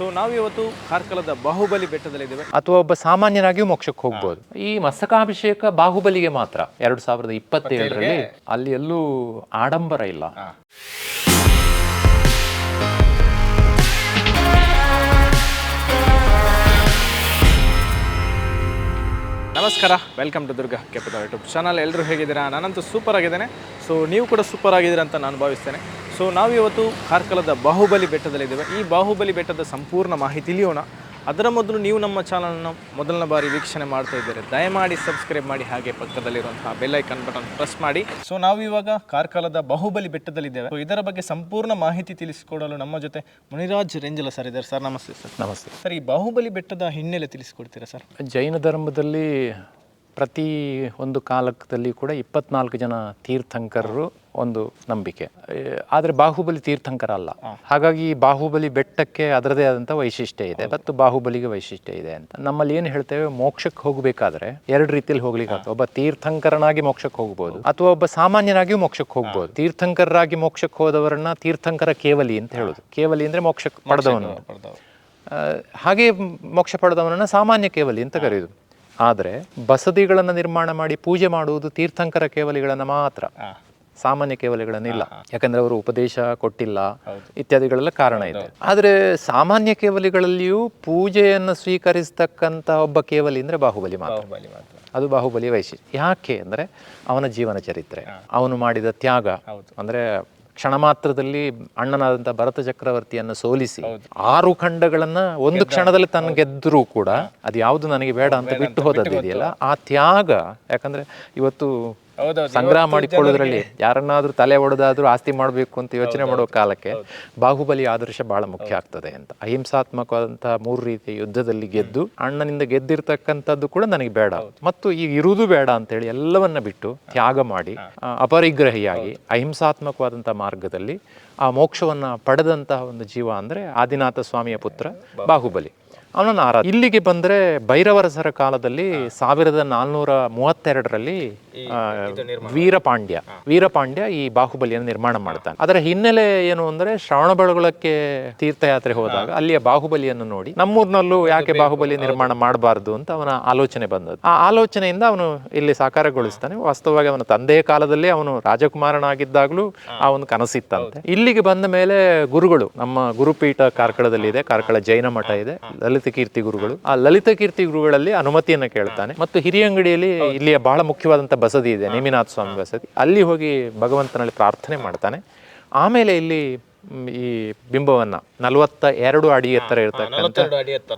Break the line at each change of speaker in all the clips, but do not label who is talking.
So ನಾವು ಇವತ್ತು ಕಾರ್ಕಳದ ಬಾಹುಬಲಿ ಬೆಟ್ಟದಲ್ಲಿದ್ದೇವೆ.
ಅಥವಾ ಒಬ್ಬ ಸಾಮಾನ್ಯನಾಗಿಯೂ ಮೋಕ್ಷಕ್ಕೆ ಹೋಗ್ಬೋದು. ಈ ಮಸ್ತಕಾಭಿಷೇಕ ಬಾಹುಬಲಿಗೆ ಮಾತ್ರ ಎರಡು ಸಾವಿರದ ಇಪ್ಪತ್ತೇಳರಲ್ಲಿ ಅಲ್ಲಿ ಎಲ್ಲೂ ಆಡಂಬರ ಇಲ್ಲ.
ನಮಸ್ಕಾರ welcome to Durga capital YouTube channel. ಎಲ್ಲರೂ ಹೇಗಿದ್ದೀರಾ? ನಾನಂತೂ ಸೂಪರ್ ಆಗಿದ್ದೇನೆ. ಸೊ ನೀವು ಕೂಡ ಸೂಪರ್ ಆಗಿದ್ದೀರಾ ಅಂತ ನಾನು ಭಾವಿಸ್ತೇನೆ. ಸೊ ನಾವಿವತ್ತು ಕಾರ್ಕಳದ ಬಾಹುಬಲಿ ಬೆಟ್ಟದಲ್ಲಿದ್ದೇವೆ. ಈ ಬಾಹುಬಲಿ ಬೆಟ್ಟದ ಸಂಪೂರ್ಣ ಮಾಹಿತಿ ತಿಳಿಯೋಣ. ಅದರ ಮೊದಲು ನೀವು ನಮ್ಮ ಚಾನಲನ್ನು ಮೊದಲನೇ ಬಾರಿ ವೀಕ್ಷಣೆ ಮಾಡ್ತಾ ಇದ್ದಾರೆ ದಯಮಾಡಿ ಸಬ್ಸ್ಕ್ರೈಬ್ ಮಾಡಿ ಹಾಗೆ ಪಕ್ಕದಲ್ಲಿರುವಂತಹ ಬೆಲ್ಲೈಕನ್ ಬಟನ್ ಪ್ರೆಸ್ ಮಾಡಿ. ಸೊ ನಾವು ಇವಾಗ ಕಾರ್ಕಳದ ಬಾಹುಬಲಿ ಬೆಟ್ಟದಲ್ಲಿದ್ದೇವೆ. ಸೊ ಇದರ ಬಗ್ಗೆ ಸಂಪೂರ್ಣ ಮಾಹಿತಿ ತಿಳಿಸಿಕೊಡಲು ನಮ್ಮ ಜೊತೆ ಮುನಿರಾಜ್ ರೆಂಜಲ ಸರ್ ಇದ್ದಾರೆ. ಸರ್ ನಮಸ್ತೆ ಸರ್.
ನಮಸ್ತೆ.
ಸರ್ ಈ ಬಾಹುಬಲಿ ಬೆಟ್ಟದ ಹಿನ್ನೆಲೆ ತಿಳಿಸಿಕೊಡ್ತೀರಾ ಸರ್?
ಜೈನ ಧರ್ಮದಲ್ಲಿ ಪ್ರತಿ ಒಂದು ಕಾಲದಲ್ಲಿ ಕೂಡ ಇಪ್ಪತ್ನಾಲ್ಕು ಜನ ತೀರ್ಥಂಕರರು ಒಂದು ನಂಬಿಕೆ. ಆದರೆ ಬಾಹುಬಲಿ ತೀರ್ಥಂಕರ ಅಲ್ಲ. ಹಾಗಾಗಿ ಈ ಬಾಹುಬಲಿ ಬೆಟ್ಟಕ್ಕೆ ಅದರದೇ ಆದಂಥ ವೈಶಿಷ್ಟ್ಯ ಇದೆ. ಮತ್ತು ಬಾಹುಬಲಿಗೆ ವೈಶಿಷ್ಟ್ಯ ಇದೆ ಅಂತ. ನಮ್ಮಲ್ಲಿ ಏನು ಹೇಳ್ತೇವೆ ಮೋಕ್ಷಕ್ಕೆ ಹೋಗಬೇಕಾದ್ರೆ ಎರಡು ರೀತಿಯಲ್ಲಿ ಹೋಗ್ಲಿಕ್ಕೆ ಆಗ್ತದೆ ಒಬ್ಬ ತೀರ್ಥಂಕರನಾಗಿ ಮೋಕ್ಷಕ್ಕೆ ಹೋಗ್ಬೋದು ಅಥವಾ ಒಬ್ಬ ಸಾಮಾನ್ಯನಾಗಿಯೂ ಮೋಕ್ಷಕ್ಕೆ ಹೋಗ್ಬೋದು. ತೀರ್ಥಂಕರರಾಗಿ ಮೋಕ್ಷಕ್ಕೆ ಹೋದವರನ್ನ ತೀರ್ಥಂಕರ ಕೇವಲಿ ಅಂತ ಹೇಳೋದು. ಕೇವಲಿ ಅಂದರೆ ಮೋಕ್ಷಕ್ಕೆ ಪಡೆದವನು. ಹಾಗೆ ಮೋಕ್ಷ ಪಡೆದವನನ್ನ ಸಾಮಾನ್ಯ ಕೇವಲಿ ಅಂತ ಕರೆಯೋದು. ಆದರೆ ಬಸದಿಗಳನ್ನು ನಿರ್ಮಾಣ ಮಾಡಿ ಪೂಜೆ ಮಾಡುವುದು ತೀರ್ಥಂಕರ ಕೇವಲಿಗಳನ್ನು ಮಾತ್ರ. ಸಾಮಾನ್ಯ ಕೇವಲಿಗಳನ್ನಿಲ್ಲ. ಯಾಕಂದ್ರೆ ಅವರು ಉಪದೇಶ ಕೊಟ್ಟಿಲ್ಲ ಇತ್ಯಾದಿಗಳೆಲ್ಲ ಕಾರಣ ಇದೆ. ಆದರೆ ಸಾಮಾನ್ಯ ಕೇವಲಿಗಳಲ್ಲಿಯೂ ಪೂಜೆಯನ್ನು ಸ್ವೀಕರಿಸತಕ್ಕಂತ ಒಬ್ಬ ಕೇವಲಿ ಅಂದ್ರೆ ಬಾಹುಬಲಿ ಮಾತ್ರ. ಅದು ಬಾಹುಬಲಿ ವೈಶಿಷ್ಟ್ಯ ಯಾಕೆ ಅಂದ್ರೆ ಅವನ ಜೀವನ ಚರಿತ್ರೆ ಅವನು ಮಾಡಿದ ತ್ಯಾಗ ಅಂದ್ರೆ ಕ್ಷಣ ಮಾತ್ರದಲ್ಲಿ ಅಣ್ಣನಾದಂಥ ಭರತ ಚಕ್ರವರ್ತಿಯನ್ನು ಸೋಲಿಸಿ ಆರು ಖಂಡಗಳನ್ನ ಒಂದು ಕ್ಷಣದಲ್ಲಿ ತನ್ನ ಗೆದ್ದರೂ ಕೂಡ ಅದು ಯಾವುದು ನನಗೆ ಬೇಡ ಅಂತ ಬಿಟ್ಟು ಹೋದದ್ದು ಇದೆಯಲ್ಲ ಆ ತ್ಯಾಗ ಯಾಕಂದ್ರೆ ಇವತ್ತು. ಸಂಗ್ರಹ ಮಾಡಿಕೊಳ್ಳೋದ್ರಲ್ಲಿ ಯಾರನ್ನಾದ್ರೂ ತಲೆ ಒಡೆದಾದ್ರೂ ಆಸ್ತಿ ಮಾಡಬೇಕು ಅಂತ ಯೋಚನೆ ಮಾಡುವ ಕಾಲಕ್ಕೆ ಬಾಹುಬಲಿ ಆದರ್ಶ ಬಹಳ ಮುಖ್ಯ ಆಗ್ತದೆ ಅಂತ. ಅಹಿಂಸಾತ್ಮಕವಾದಂತಹ ಮೂರು ರೀತಿಯ ಯುದ್ಧದಲ್ಲಿ ಗೆದ್ದು ಅಣ್ಣನಿಂದ ಗೆದ್ದಿರ್ತಕ್ಕಂಥದ್ದು ಕೂಡ ನನಗೆ ಬೇಡ. ಮತ್ತು ಈಗ ಇರುವುದು ಬೇಡ ಅಂತೇಳಿ ಎಲ್ಲವನ್ನ ಬಿಟ್ಟು ತ್ಯಾಗ ಮಾಡಿ ಅಪರಿಗ್ರಹಿಯಾಗಿ ಅಹಿಂಸಾತ್ಮಕವಾದಂತಹ ಮಾರ್ಗದಲ್ಲಿ ಆ ಮೋಕ್ಷವನ್ನ ಪಡೆದಂತಹ ಒಂದು ಜೀವ ಅಂದ್ರೆ ಆದಿನಾಥ ಸ್ವಾಮಿಯ ಪುತ್ರ ಬಾಹುಬಲಿ. ಅವನನ್ನು ಆರಾಧ ಇಲ್ಲಿಗೆ ಬಂದ್ರೆ ಭೈರವರಸರ ಕಾಲದಲ್ಲಿ ಸಾವಿರದ ನಾಲ್ನೂರ ಮೂವತ್ತೆರಡರಲ್ಲಿ ವೀರಪಾಂಡ್ಯ ವೀರಪಾಂಡ್ಯ ಈ ಬಾಹುಬಲಿಯನ್ನು ನಿರ್ಮಾಣ ಮಾಡ್ತಾನೆ. ಅದರ ಹಿನ್ನೆಲೆ ಏನು ಅಂದ್ರೆ ಶ್ರವಣಬೆಳಗೊಳಕ್ಕೆ ತೀರ್ಥಯಾತ್ರೆ ಹೋದಾಗ ಅಲ್ಲಿಯ ಬಾಹುಬಲಿಯನ್ನು ನೋಡಿ ನಮ್ಮೂರಿನಲ್ಲೂ ಯಾಕೆ ಬಾಹುಬಲಿ ನಿರ್ಮಾಣ ಮಾಡಬಾರದು ಅಂತ ಅವನ ಆಲೋಚನೆ ಬಂದದ್ದು. ಆ ಆಲೋಚನೆಯಿಂದ ಅವನು ಇಲ್ಲಿ ಸಾಕಾರಗೊಳಿಸ್ತಾನೆ. ವಾಸ್ತವವಾಗಿ ಅವನ ತಂದೆಯ ಕಾಲದಲ್ಲಿ ಅವನು ರಾಜಕುಮಾರನಾಗಿದ್ದಾಗಲೂ ಆ ಒಂದು ಕನಸಿತ್ತಂತೆ. ಇಲ್ಲಿಗೆ ಬಂದ ಮೇಲೆ ಗುರುಗಳು ನಮ್ಮ ಗುರುಪೀಠ ಕಾರ್ಕಳದಲ್ಲಿ ಇದೆ ಕಾರ್ಕಳ ಜೈನ ಮಠ ಇದೆ. ಲಲಿತ ಕೀರ್ತಿ ಗುರುಗಳು. ಆ ಲಲಿತ ಕೀರ್ತಿ ಗುರುಗಳಲ್ಲಿ ಅನುಮತಿಯನ್ನು ಕೇಳ್ತಾನೆ. ಮತ್ತು ಹಿರಿಯಂಗಡಿಯಲ್ಲಿ ಇಲ್ಲಿಯ ಬಹಳ ಮುಖ್ಯವಾದಂಥ ಬಸದಿ ಇದೆ ನೇಮಿನಾಥ ಸ್ವಾಮಿ ಬಸದಿ. ಅಲ್ಲಿ ಹೋಗಿ ಭಗವಂತನಲ್ಲಿ ಪ್ರಾರ್ಥನೆ ಮಾಡ್ತಾನೆ. ಆಮೇಲೆ ಇಲ್ಲಿ ಈ ಬಿಂಬವನ್ನ ನಲವತ್ತ ಎರಡು ಅಡಿ ಎತ್ತರ ಇರ್ತಕ್ಕಂಥ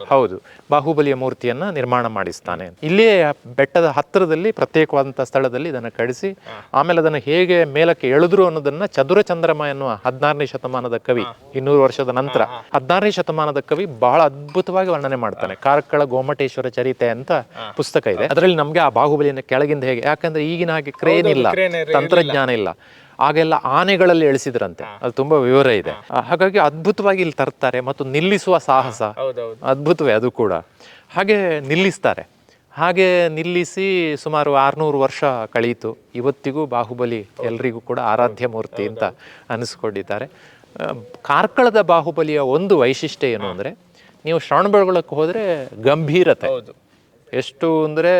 ಹೌದು. ಬಾಹುಬಲಿಯ ಮೂರ್ತಿಯನ್ನ ನಿರ್ಮಾಣ ಮಾಡಿಸ್ತಾನೆ. ಇಲ್ಲಿಯೇ ಬೆಟ್ಟದ ಹತ್ತಿರದಲ್ಲಿ ಪ್ರತ್ಯೇಕವಾದಂತಹ ಸ್ಥಳದಲ್ಲಿ ಇದನ್ನು ಕಡಿಸಿ ಆಮೇಲೆ ಅದನ್ನು ಹೇಗೆ ಮೇಲಕ್ಕೆ ಎಳೆದ್ರು ಅನ್ನೋದನ್ನ ಚದುರ ಚಂದ್ರಮ ಎನ್ನುವ ಹದಿನಾರನೇ ಶತಮಾನದ ಕವಿ ಇನ್ನೂರು ವರ್ಷದ ನಂತರ ಹದಿನಾರನೇ ಶತಮಾನದ ಕವಿ ಬಹಳ ಅದ್ಭುತವಾಗಿ ವರ್ಣನೆ ಮಾಡ್ತಾನೆ. ಕಾರ್ಕಳ ಗೋಮಟೇಶ್ವರ ಚರಿತೆ ಅಂತ ಪುಸ್ತಕ ಇದೆ. ಅದರಲ್ಲಿ ನಮ್ಗೆ ಆ ಬಾಹುಬಲಿಯನ್ನು ಕೆಳಗಿಂದ ಹೇಗೆ ಯಾಕಂದ್ರೆ ಈಗಿನ ಹಾಗೆ ಕ್ರೇನ್ ಇಲ್ಲ. ತಂತ್ರಜ್ಞಾನ ಇಲ್ಲ. ಆಗೆಲ್ಲ ಆನೆಗಳಲ್ಲಿ ಎಳಿಸಿದ್ರಂತೆ. ಅದು ತುಂಬಾ ವಿವರ ಇದೆ. ಹಾಗಾಗಿ ಅದ್ಭುತವಾಗಿ ಇಲ್ಲಿ ತರ್ತಾರೆ ಮತ್ತು ನಿಲ್ಲಿಸುವ ಸಾಹಸ. ಅದ್ಭುತವೇ ಅದು ಕೂಡ. ಹಾಗೆ ನಿಲ್ಲಿಸ್ತಾರೆ. ಹಾಗೆ ನಿಲ್ಲಿಸಿ ಸುಮಾರು ಆರುನೂರು ವರ್ಷ ಕಳೀತು. ಇವತ್ತಿಗೂ ಬಾಹುಬಲಿ ಎಲ್ರಿಗೂ ಕೂಡ ಆರಾಧ್ಯ ಮೂರ್ತಿ ಅಂತ ಅನಿಸ್ಕೊಂಡಿದ್ದಾರೆ. ಕಾರ್ಕಳದ ಬಾಹುಬಲಿಯ ಒಂದು ವೈಶಿಷ್ಟ್ಯ ಏನು ಅಂದರೆ ನೀವು ಶ್ರವಣಬೆಳಗೊಳಕ್ಕೆ ಹೋದರೆ ಗಂಭೀರತೆ. ಎಷ್ಟು ಅಂದರೆ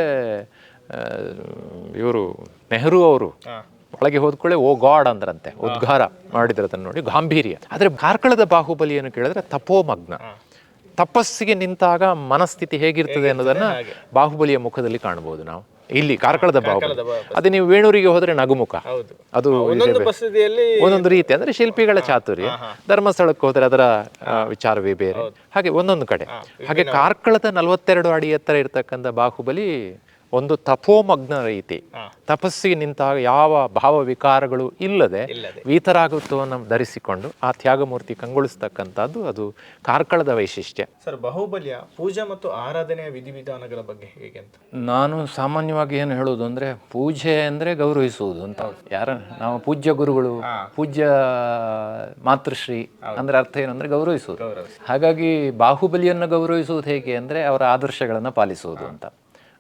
ಇವರು ನೆಹರು ಅವರು ಒಳಗೆ ಹೋದ್ಕೊಳ್ಳೆ ಓ ಗಾಡ್ ಅಂದ್ರಂತೆ. ಉದ್ಗಾರ ಮಾಡಿದ್ರದನ್ನು ನೋಡಿ ಗಾಂಭೀರ್ಯ. ಆದರೆ ಕಾರ್ಕಳದ ಬಾಹುಬಲಿಯನ್ನು ಕೇಳಿದ್ರೆ ತಪೋಮಗ್ನ. ತಪಸ್ಸಿಗೆ ನಿಂತಾಗ ಮನಸ್ಥಿತಿ ಹೇಗಿರ್ತದೆ ಅನ್ನೋದನ್ನ ಬಾಹುಬಲಿಯ ಮುಖದಲ್ಲಿ ಕಾಣಬಹುದು ನಾವು. ಇಲ್ಲಿ ಕಾರ್ಕಳದ ಬಾಹುಬಲಿ. ಅದೇ ನೀವು ವೇಣೂರಿಗೆ ಹೋದ್ರೆ ನಗುಮುಖ. ಅದು
ಒಂದೊಂದು
ರೀತಿ ಅಂದ್ರೆ ಶಿಲ್ಪಿಗಳ ಚಾತುರ್ಯ. ಧರ್ಮಸ್ಥಳಕ್ಕೆ ಹೋದ್ರೆ ಅದರ ವಿಚಾರವೇ ಬೇರೆ. ಹಾಗೆ ಒಂದೊಂದು ಕಡೆ. ಹಾಗೆ ಕಾರ್ಕಳದ ನಲವತ್ತೆರಡು ಅಡಿ ಎತ್ತರ ಇರ್ತಕ್ಕಂಥ ಬಾಹುಬಲಿ ಒಂದು ತಪೋಮಗ್ನ ರೀತಿ. ತಪಸ್ಸಿಗೆ ನಿಂತಾಗ ಯಾವ ಭಾವ ವಿಕಾರಗಳು ಇಲ್ಲದೆ ವೀತರಾಗತ್ವವನ್ನು ಧರಿಸಿಕೊಂಡು ಆ ತ್ಯಾಗಮೂರ್ತಿ ಕಂಗೊಳಿಸ್ತಕ್ಕಂಥದ್ದು ಅದು ಕಾರ್ಕಳದ ವೈಶಿಷ್ಟ್ಯ.
ಸರ್ ಬಾಹುಬಲಿಯ ಪೂಜೆ ಮತ್ತು ಆರಾಧನೆಯ ವಿಧಿವಿಧಾನಗಳ ಬಗ್ಗೆ ಹೇಗೆ ಅಂತ?
ನಾನು ಸಾಮಾನ್ಯವಾಗಿ ಏನು ಹೇಳೋದು ಅಂದ್ರೆ ಪೂಜೆ ಅಂದ್ರೆ ಗೌರವಿಸುವುದು ಅಂತ. ಯಾರ ನಾವು ಪೂಜ್ಯ ಗುರುಗಳು ಪೂಜ್ಯ ಮಾತೃಶ್ರೀ ಅಂದ್ರೆ ಅರ್ಥ ಏನಂದ್ರೆ ಗೌರವಿಸುವುದು. ಹಾಗಾಗಿ ಬಾಹುಬಲಿಯನ್ನು ಗೌರವಿಸುವುದು ಹೇಗೆ ಅಂದ್ರೆ ಅವರ ಆದರ್ಶಗಳನ್ನು ಪಾಲಿಸುವುದು ಅಂತ.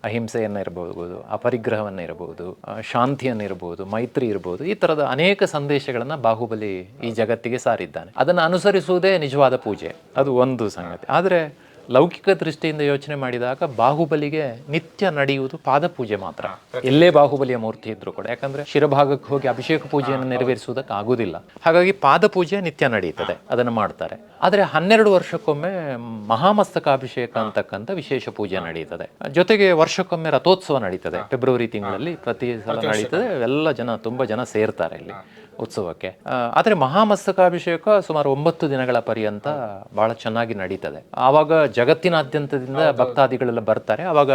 ಅಹಿಂಸೆಯನ್ನು ಇರಬಹುದು, ಅಪರಿಗ್ರಹವನ್ನು ಇರಬಹುದು ಶಾಂತಿಯನ್ನು ಇರಬಹುದು, ಮೈತ್ರಿ ಇರಬಹುದು, ಈ ತರದ ಅನೇಕ ಸಂದೇಶಗಳನ್ನು ಬಾಹುಬಲಿ ಈ ಜಗತ್ತಿಗೆ ಸಾರಿದ್ದಾನೆ. ಅದನ್ನು ಅನುಸರಿಸುವುದೇ ನಿಜವಾದ ಪೂಜೆ. ಅದು ಒಂದು ಸಂಗತಿ. ಆದರೆ ಲೌಕಿಕ ದೃಷ್ಟಿಯಿಂದ ಯೋಚನೆ ಮಾಡಿದಾಗ ಬಾಹುಬಲಿಗೆ ನಿತ್ಯ ನಡೆಯುವುದು ಪಾದಪೂಜೆ ಮಾತ್ರ. ಎಲ್ಲೇ ಬಾಹುಬಲಿಯ ಮೂರ್ತಿ ಇದ್ರು ಕೂಡ. ಯಾಕಂದ್ರೆ ಶಿರಭಾಗಕ್ಕೆ ಹೋಗಿ ಅಭಿಷೇಕ ಪೂಜೆಯನ್ನು ನೆರವೇರಿಸುವುದಕ್ಕೆ ಆಗುವುದಿಲ್ಲ ಹಾಗಾಗಿ ಪಾದಪೂಜೆ ನಿತ್ಯ ನಡೆಯುತ್ತದೆ ಅದನ್ನು ಮಾಡ್ತಾರೆ. ಆದರೆ ಹನ್ನೆರಡು ವರ್ಷಕ್ಕೊಮ್ಮೆ ಮಹಾಮಸ್ತಕಾಭಿಷೇಕ ಅಂತಕ್ಕಂಥ ವಿಶೇಷ ಪೂಜೆ ನಡೆಯುತ್ತದೆ. ಜೊತೆಗೆ ವರ್ಷಕ್ಕೊಮ್ಮೆ ರಥೋತ್ಸವ ನಡೀತದೆ. ಫೆಬ್ರವರಿ ತಿಂಗಳಲ್ಲಿ ಪ್ರತಿ ಸಲ ನಡೀತದೆ. ಎಲ್ಲ ಜನ ತುಂಬಾ ಜನ ಸೇರ್ತಾರೆ ಇಲ್ಲಿ. ಉತ್ಸವಕ್ಕೆ. ಆದರೆ ಮಹಾಮಸ್ತಕಾಭಿಷೇಕ ಸುಮಾರು ಒಂಬತ್ತು ದಿನಗಳ ಪರ್ಯಂತ ಬಹಳ ಚೆನ್ನಾಗಿ ನಡೀತದೆ. ಆವಾಗ ಜಗತ್ತಿನಾದ್ಯಂತದಿಂದ ಭಕ್ತಾದಿಗಳೆಲ್ಲ ಬರ್ತಾರೆ. ಆವಾಗ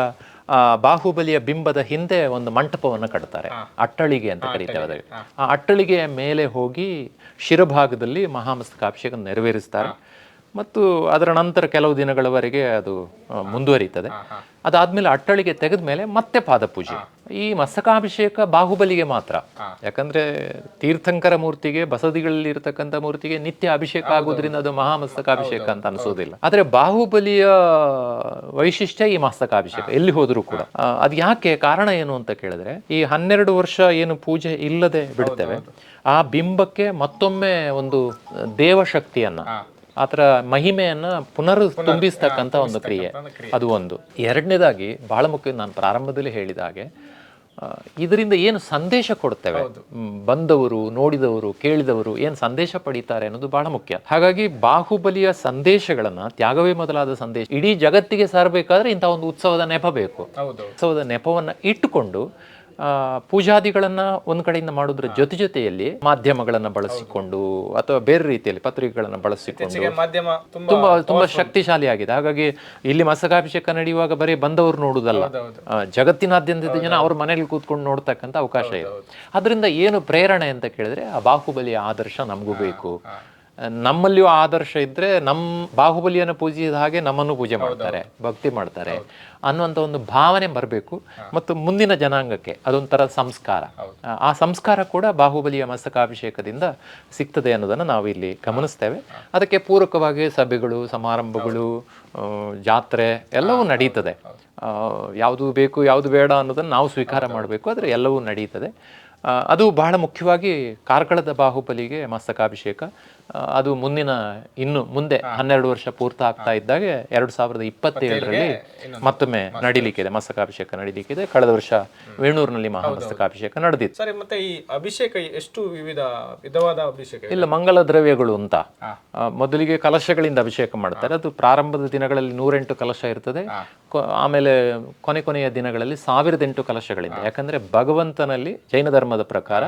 ಆ ಬಾಹುಬಲಿಯ ಬಿಂಬದ ಹಿಂದೆ ಒಂದು ಮಂಟಪವನ್ನು ಕಟ್ತಾರೆ. ಅಟ್ಟಳಿಗೆ ಅಂತ ಕರೀತೇವೆ ಅದಕ್ಕೆ. ಆ ಅಟ್ಟಳಿಗೆಯ ಮೇಲೆ ಹೋಗಿ ಶಿರಭಾಗದಲ್ಲಿ ಮಹಾಮಸ್ತಕಾಭಿಷೇಕ ನೆರವೇರಿಸ್ತಾರೆ. ಮತ್ತು ಅದರ ನಂತರ ಕೆಲವು ದಿನಗಳವರೆಗೆ ಅದು ಮುಂದುವರಿತದೆ ಅದಾದ್ಮೇಲೆ ಅಟ್ಟಳಿಗೆ ತೆಗೆದ ಮೇಲೆ ಮತ್ತೆ ಪಾದಪೂಜೆ. ಈ ಮಸ್ತಕಾಭಿಷೇಕ ಬಾಹುಬಲಿಗೆ ಮಾತ್ರ. ಯಾಕಂದ್ರೆ ತೀರ್ಥಂಕರ ಮೂರ್ತಿಗೆ ಬಸದಿಗಳಲ್ಲಿ ಇರತಕ್ಕಂಥ ಮೂರ್ತಿಗೆ ನಿತ್ಯ ಅಭಿಷೇಕ ಆಗೋದ್ರಿಂದ ಅದು ಮಹಾಮಸ್ತಕಾಭಿಷೇಕ ಅಂತ ಅನಿಸೋದಿಲ್ಲ. ಆದ್ರೆ ಬಾಹುಬಲಿಯ ವೈಶಿಷ್ಟ್ಯ ಈ ಮಸ್ತಕಾಭಿಷೇಕ ಎಲ್ಲಿ ಹೋದರೂ ಕೂಡ. ಅದು ಯಾಕೆ ಕಾರಣ ಏನು ಅಂತ ಕೇಳಿದ್ರೆ ಈ ಹನ್ನೆರಡು ವರ್ಷ ಏನು ಪೂಜೆ ಇಲ್ಲದೆ ಬಿಡ್ತೇವೆ ಆ ಬಿಂಬಕ್ಕೆ ಮತ್ತೊಮ್ಮೆ ಒಂದು ದೇವಶಕ್ತಿಯನ್ನ ಆತರ ಮಹಿಮೆಯನ್ನು ಪುನರ್ ತುಂಬಿಸ್ತಕ್ಕಂಥ ಒಂದು ಕ್ರಿಯೆ. ಅದು ಒಂದು. ಎರಡನೇದಾಗಿ ಬಹಳ ಮುಖ್ಯ ನಾನು ಪ್ರಾರಂಭದಲ್ಲಿ ಹೇಳಿದ ಹಾಗೆ ಇದರಿಂದ ಏನು ಸಂದೇಶ ಕೊಡ್ತೇವೆ? ಬಂದವರು ನೋಡಿದವರು ಕೇಳಿದವರು ಏನು ಸಂದೇಶ ಪಡೀತಾರೆ ಅನ್ನೋದು ಬಹಳ ಮುಖ್ಯ. ಹಾಗಾಗಿ ಬಾಹುಬಲಿಯ ಸಂದೇಶಗಳನ್ನ ತ್ಯಾಗವೇ ಮೊದಲಾದ ಸಂದೇಶ ಇಡೀ ಜಗತ್ತಿಗೆ ಸಾರಬೇಕಾದ್ರೆ ಇಂಥ ಒಂದು ಉತ್ಸವದ ನೆಪ ಬೇಕು. ಉತ್ಸವದ ನೆಪವನ್ನು ಇಟ್ಟುಕೊಂಡು ಆ, ಪೂಜಾದಿಗಳನ್ನ ಒಂದ್ ಕಡೆಯಿಂದ ಮಾಡೋದ್ರ ಜೊತೆ ಜೊತೆಯಲ್ಲಿ ಮಾಧ್ಯಮಗಳನ್ನ ಬಳಸಿಕೊಂಡು ಅಥವಾ ಬೇರೆ ರೀತಿಯಲ್ಲಿ ಪತ್ರಿಕೆಗಳನ್ನ ಬಳಸಿಕೊಂಡು
ಮಾಧ್ಯಮ ತುಂಬಾ
ತುಂಬಾ ಶಕ್ತಿಶಾಲಿ ಆಗಿದೆ ಹಾಗಾಗಿ ಇಲ್ಲಿ ಮಸಕಾಭಿಷೇಕ ನಡೆಯುವಾಗ ಬರೀ ಬಂದವರು ನೋಡುದಲ್ಲ. ಜಗತ್ತಿನಾದ್ಯಂತ ಜಗತ್ತಿನಾದ್ಯಂತದ ಜನ ಅವ್ರ ಮನೇಲಿ ಕೂತ್ಕೊಂಡು ನೋಡ್ತಕ್ಕಂಥ ಅವಕಾಶ ಇದೆ. ಅದರಿಂದ ಏನು ಪ್ರೇರಣೆ ಅಂತ ಕೇಳಿದ್ರೆ ಆ ಬಾಹುಬಲಿಯ ಆದರ್ಶ ನಮಗೂ ಬೇಕು. ನಮ್ಮಲ್ಲಿಯೂ ಆದರ್ಶ ಇದ್ರೆ ನಮ್ಮ ಬಾಹುಬಲಿಯನ್ನು ಪೂಜಿಸಿದ ಹಾಗೆ ನಮ್ಮನ್ನು ಪೂಜೆ ಮಾಡ್ತಾರೆ ಭಕ್ತಿ ಮಾಡ್ತಾರೆ ಅನ್ನುವಂಥ ಒಂದು ಭಾವನೆ ಬರಬೇಕು. ಮತ್ತು ಮುಂದಿನ ಜನಾಂಗಕ್ಕೆ ಅದೊಂಥರ ಸಂಸ್ಕಾರ. ಆ, ಸಂಸ್ಕಾರ ಕೂಡ ಬಾಹುಬಲಿಯ ಮಸ್ತಕಾಭಿಷೇಕದಿಂದ ಸಿಗ್ತದೆ ಅನ್ನೋದನ್ನು ನಾವು ಇಲ್ಲಿ ಗಮನಿಸ್ತೇವೆ. ಅದಕ್ಕೆ ಪೂರಕವಾಗಿ ಸಭೆಗಳು ಸಮಾರಂಭಗಳು ಜಾತ್ರೆ ಎಲ್ಲವೂ ನಡೀತದೆ. ಯಾವುದು ಬೇಕು ಯಾವುದು ಬೇಡ ಅನ್ನೋದನ್ನು ನಾವು ಸ್ವೀಕಾರ ಮಾಡಬೇಕು ಆದರೆ ಎಲ್ಲವೂ ನಡೀತದೆ. ಅದು ಬಹಳ ಮುಖ್ಯವಾಗಿ ಕಾರ್ಕಳದ ಬಾಹುಬಲಿಗೆ ಮಸ್ತಕಾಭಿಷೇಕ ಅದು ಮುಂದಿನ ಇನ್ನು ಮುಂದೆ ಹನ್ನೆರಡು ವರ್ಷ ಪೂರ್ತ ಆಗ್ತಾ ಇದ್ದಾಗ ಎರಡು ಸಾವಿರದ ಇಪ್ಪತ್ತೇಳರಲ್ಲಿ ಮತ್ತೊಮ್ಮೆ ನಡೀಲಿಕ್ಕಿದೆ ಮಸ್ತಕಾಭಿಷೇಕ ನಡೀಲಿಕ್ಕಿದೆ. ಕಳೆದ ವರ್ಷ ವೇಣೂರಿನಲ್ಲಿ ಮಹಾಮಸ್ತಕಾಭಿಷೇಕ ನಡೆದಿತ್ತು.
ಸರಿ ಮತ್ತೆ ಈ ಅಭಿಷೇಕ ಎಷ್ಟು ವಿವಿಧ ವಿಧವಾದ ಅಭಿಷೇಕ
ಇಲ್ಲ ಮಂಗಲ ದ್ರವ್ಯಗಳು ಅಂತ. ಮೊದಲಿಗೆ ಕಲಶಗಳಿಂದ ಅಭಿಷೇಕ ಮಾಡ್ತಾರೆ. ಅದು ಪ್ರಾರಂಭದ ದಿನಗಳಲ್ಲಿ ನೂರೆಂಟು ಕಲಶ ಇರ್ತದೆ. ಆಮೇಲೆ ಕೊನೆ ಕೊನೆಯ ದಿನಗಳಲ್ಲಿ ಸಾವಿರದ ಎಂಟು ಕಲಶಗಳಿಂದ ಯಾಕಂದ್ರೆ ಭಗವಂತನಲ್ಲಿ ಜೈನ ಧರ್ಮದ ಪ್ರಕಾರ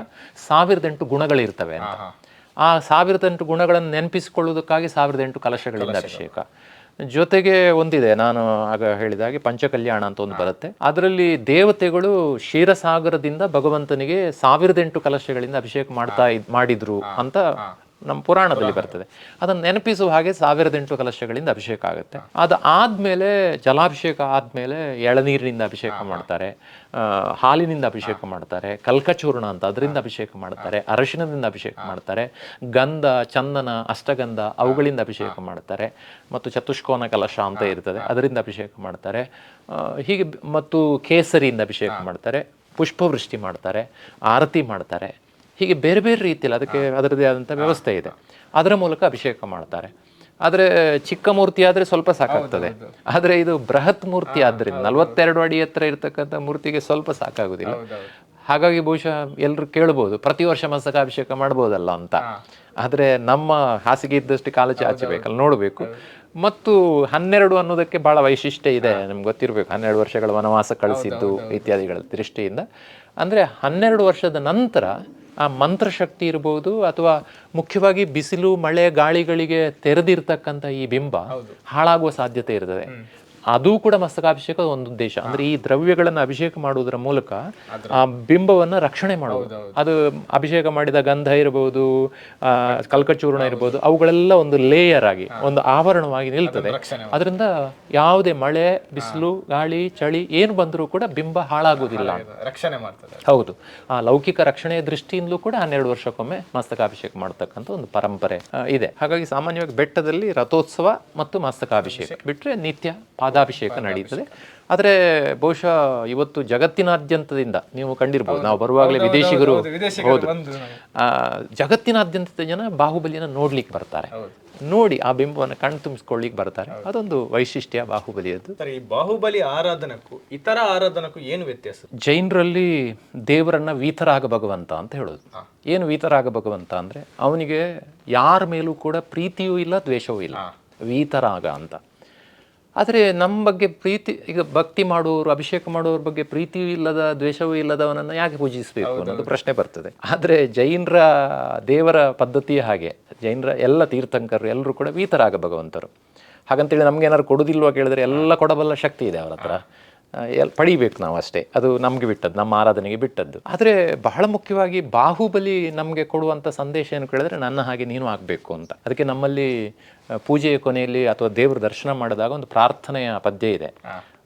ಸಾವಿರದ ಎಂಟು ಗುಣಗಳಿರ್ತವೆ ಅಂತ. ಆ ಸಾವಿರದ ಎಂಟು ಗುಣಗಳನ್ನು ನೆನಪಿಸಿಕೊಳ್ಳುವುದಕ್ಕಾಗಿ ಸಾವಿರದ ಎಂಟು ಕಲಶಗಳಿಂದ ಅಭಿಷೇಕ. ಜೊತೆಗೆ ಒಂದಿದೆ ನಾನು ಆಗ ಹೇಳಿದ ಹಾಗೆ ಪಂಚಕಲ್ಯಾಣ ಅಂತ ಒಂದು ಬರುತ್ತೆ. ಅದರಲ್ಲಿ ದೇವತೆಗಳು ಕ್ಷೀರಸಾಗರದಿಂದ ಭಗವಂತನಿಗೆ ಸಾವಿರದ ಎಂಟು ಕಲಶಗಳಿಂದ ಅಭಿಷೇಕ ಮಾಡ್ತಾ ಇದ್- ಮಾಡಿದ್ರು ಅಂತ ನಮ್ಮ ಪುರಾಣದಲ್ಲಿ ಬರ್ತದೆ. ಅದನ್ನು ನೆನಪಿಸುವ ಹಾಗೆ ಸಾವಿರದ ಎಂಟು ಕಲಶಗಳಿಂದ ಅಭಿಷೇಕ ಆಗುತ್ತೆ. ಅದು ಆದಮೇಲೆ ಜಲಾಭಿಷೇಕ ಆದಮೇಲೆ ಎಳನೀರಿನಿಂದ ಅಭಿಷೇಕ ಮಾಡ್ತಾರೆ. ಹಾಲಿನಿಂದ ಅಭಿಷೇಕ ಮಾಡ್ತಾರೆ. ಕಲ್ಕಚೂರ್ಣ ಅಂತ ಅದರಿಂದ ಅಭಿಷೇಕ ಮಾಡ್ತಾರೆ. ಅರಶಿನದಿಂದ ಅಭಿಷೇಕ ಮಾಡ್ತಾರೆ. ಗಂಧ ಚಂದನ ಅಷ್ಟಗಂಧ ಅವುಗಳಿಂದ ಅಭಿಷೇಕ ಮಾಡ್ತಾರೆ. ಮತ್ತು ಚತುಷ್ಕೋನ ಕಲಶ ಅಂತ ಇರ್ತದೆ. ಅದರಿಂದ ಅಭಿಷೇಕ ಮಾಡ್ತಾರೆ. ಹೀಗೆ ಮತ್ತು ಕೇಸರಿಯಿಂದ ಅಭಿಷೇಕ ಮಾಡ್ತಾರೆ. ಪುಷ್ಪವೃಷ್ಟಿ ಮಾಡ್ತಾರೆ. ಆರತಿ ಮಾಡ್ತಾರೆ. ಹೀಗೆ ಬೇರೆ ಬೇರೆ ರೀತಿಯಲ್ಲಿ ಅದಕ್ಕೆ ಅದರದೇ ಆದಂಥ ವ್ಯವಸ್ಥೆ ಇದೆ. ಅದರ ಮೂಲಕ ಅಭಿಷೇಕ ಮಾಡ್ತಾರೆ. ಆದರೆ ಚಿಕ್ಕ ಮೂರ್ತಿ ಆದರೆ ಸ್ವಲ್ಪ ಸಾಕಾಗ್ತದೆ. ಆದರೆ ಇದು ಬೃಹತ್ ಮೂರ್ತಿ ಆದ್ದರಿಂದ ನಲವತ್ತೆರಡು ಅಡಿ ಎತ್ತರ ಇರತಕ್ಕಂಥ ಮೂರ್ತಿಗೆ ಸ್ವಲ್ಪ ಸಾಕಾಗೋದಿಲ್ಲ. ಹಾಗಾಗಿ ಬಹುಶಃ ಎಲ್ಲರೂ ಕೇಳ್ಬೋದು ಪ್ರತಿ ವರ್ಷ ಮಸ್ತಕಾಭಿಷೇಕ ಮಾಡ್ಬೋದಲ್ಲ ಅಂತ. ಆದರೆ ನಮ್ಮ ಹಾಸಿಗೆ ಇದ್ದಷ್ಟು ಕಾಲು ಚಾಚಬೇಕಲ್ಲ ನೋಡಬೇಕು. ಮತ್ತು ಹನ್ನೆರಡು ಅನ್ನೋದಕ್ಕೆ ಭಾಳ ವೈಶಿಷ್ಟ್ಯ ಇದೆ ನಿಮ್ಗೆ ಗೊತ್ತಿರಬೇಕು. ಹನ್ನೆರಡು ವರ್ಷಗಳ ವನವಾಸ ಕಳಿಸಿದ್ದು ಇತ್ಯಾದಿಗಳ ದೃಷ್ಟಿಯಿಂದ. ಅಂದರೆ ಹನ್ನೆರಡು ವರ್ಷದ ನಂತರ ಆ ಮಂತ್ರಶಕ್ತಿ ಇರ್ಬೋದು ಅಥವಾ ಮುಖ್ಯವಾಗಿ ಬಿಸಿಲು ಮಳೆ ಗಾಳಿಗಳಿಗೆ ತೆರೆದಿರ್ತಕ್ಕಂಥ ಈ ಬಿಂಬ ಹಾಳಾಗುವ ಸಾಧ್ಯತೆ ಇರ್ತದೆ. ಅದು ಕೂಡ ಮಸ್ತಕಾಭಿಷೇಕ ಒಂದು ಉದ್ದೇಶ ಅಂದ್ರೆ ಈ ದ್ರವ್ಯಗಳನ್ನು ಅಭಿಷೇಕ ಮಾಡುವುದರ ಮೂಲಕ ಆ ಬಿಂಬವನ್ನ ರಕ್ಷಣೆ ಮಾಡುವುದು. ಅದು ಅಭಿಷೇಕ ಮಾಡಿದ ಗಂಧ ಇರಬಹುದು ಆ, ಕಲ್ಕಚೂರ್ಣ ಇರಬಹುದು ಅವುಗಳೆಲ್ಲ ಒಂದು ಲೇಯರ್ ಆಗಿ ಒಂದು ಆವರಣವಾಗಿ ನಿಲ್ತದೆ. ಅದರಿಂದ ಯಾವುದೇ ಮಳೆ ಬಿಸಿಲು ಗಾಳಿ ಚಳಿ ಏನು ಬಂದರೂ ಕೂಡ ಬಿಂಬ ಹಾಳಾಗುವುದಿಲ್ಲ
ರಕ್ಷಣೆ ಮಾಡ್ತದೆ
ಹೌದು. ಆ ಲೌಕಿಕ ರಕ್ಷಣೆಯ ದೃಷ್ಟಿಯಿಂದಲೂ ಕೂಡ ಹನ್ನೆರಡು ವರ್ಷಕ್ಕೊಮ್ಮೆ ಮಸ್ತಕಾಭಿಷೇಕ ಮಾಡತಕ್ಕಂಥ ಒಂದು ಪರಂಪರೆ ಇದೆ. ಹಾಗಾಗಿ ಸಾಮಾನ್ಯವಾಗಿ ಬೆಟ್ಟದಲ್ಲಿ ರಥೋತ್ಸವ ಮತ್ತು ಮಸ್ತಕಾಭಿಷೇಕ ಬಿಟ್ಟರೆ ನಿತ್ಯ ಪಾದ ಪಾದಾಭಿಷೇಕ ನಡೀತದೆ. ಆದರೆ ಬಹುಶಃ ಇವತ್ತು ಜಗತ್ತಿನಾದ್ಯಂತದಿಂದ ನೀವು ಕಂಡಿರ್ಬೋದು. ನಾವು ಬರುವಾಗಲೇ ವಿದೇಶಿಗರು ಹೌದು ಜಗತ್ತಿನಾದ್ಯಂತದ ಜನ ಬಾಹುಬಲಿಯನ್ನು ನೋಡ್ಲಿಕ್ಕೆ ಬರ್ತಾರೆ. ನೋಡಿ ಆ ಬಿಂಬವನ್ನು ಕಣ್ಣು ತುಂಬಿಸ್ಕೊಳ್ಳಿಕ್ಕೆ ಬರ್ತಾರೆ. ಅದೊಂದು ವೈಶಿಷ್ಟ್ಯ ಬಾಹುಬಲಿಯದ್ದು.
ಈ ಬಾಹುಬಲಿ ಆರಾಧನಕ್ಕೂ ಇತರ ಆರಾಧನಕ್ಕೂ ಏನು ವ್ಯತ್ಯಾಸ?
ಜೈನರಲ್ಲಿ ದೇವರನ್ನ ವೀತರಾಗ ಭಗವಂತ ಅಂತ ಹೇಳೋದು. ಏನು ವೀತರಾಗ ಭಗವಂತ ಅಂದ್ರೆ ಅವನಿಗೆ ಯಾರ ಮೇಲೂ ಕೂಡ ಪ್ರೀತಿಯೂ ಇಲ್ಲ ದ್ವೇಷವೂ ಇಲ್ಲ. ವೀತರಾಗ ಅಂತ. ಆದರೆ ನಮ್ಮ ಬಗ್ಗೆ ಪ್ರೀತಿ ಈಗ ಭಕ್ತಿ ಮಾಡುವವರು ಅಭಿಷೇಕ ಮಾಡುವವ್ರ ಬಗ್ಗೆ ಪ್ರೀತಿಯೂ ಇಲ್ಲದ ದ್ವೇಷವೂ ಇಲ್ಲದವನನ್ನು ಯಾಕೆ ಪೂಜಿಸಬೇಕು ಅನ್ನೋದು ಪ್ರಶ್ನೆ ಬರ್ತದೆ. ಆದರೆ ಜೈನರ ದೇವರ ಪದ್ಧತಿಯೇ ಹಾಗೆ. ಜೈನರ ಎಲ್ಲ ತೀರ್ಥಂಕರರು ಎಲ್ಲರೂ ಕೂಡ ವೀತರಾಗ ಭಗವಂತರು ಹಾಗಂತೇಳಿ ನಮ್ಗೆ ಏನಾದ್ರು ಕೊಡೋದಿಲ್ವಾ ಕೇಳಿದ್ರೆ ಎಲ್ಲ ಕೊಡಬಲ್ಲ ಶಕ್ತಿ ಇದೆ ಅವರ ಹತ್ರ. ಆ, ಎಲ್ ಪಡಿಬೇಕು ನಾವು ಅಷ್ಟೇ ಅದು ನಮಗೆ ಬಿಟ್ಟದ್ದು ನಮ್ಮ ಆರಾಧನೆಗೆ ಬಿಟ್ಟದ್ದು. ಆದರೆ ಬಹಳ ಮುಖ್ಯವಾಗಿ ಬಾಹುಬಲಿ ನಮಗೆ ಕೊಡುವಂಥ ಸಂದೇಶ ಏನು ಕೇಳಿದ್ರೆ ನನ್ನ ಹಾಗೆ ನೀನು ಆಗಬೇಕು ಅಂತ. ಅದಕ್ಕೆ ನಮ್ಮಲ್ಲಿ ಪೂಜೆಯ ಕೊನೆಯಲ್ಲಿ ಅಥವಾ ದೇವ್ರ ದರ್ಶನ ಮಾಡಿದಾಗ ಒಂದು ಪ್ರಾರ್ಥನೆಯ ಪದ್ಯ ಇದೆ.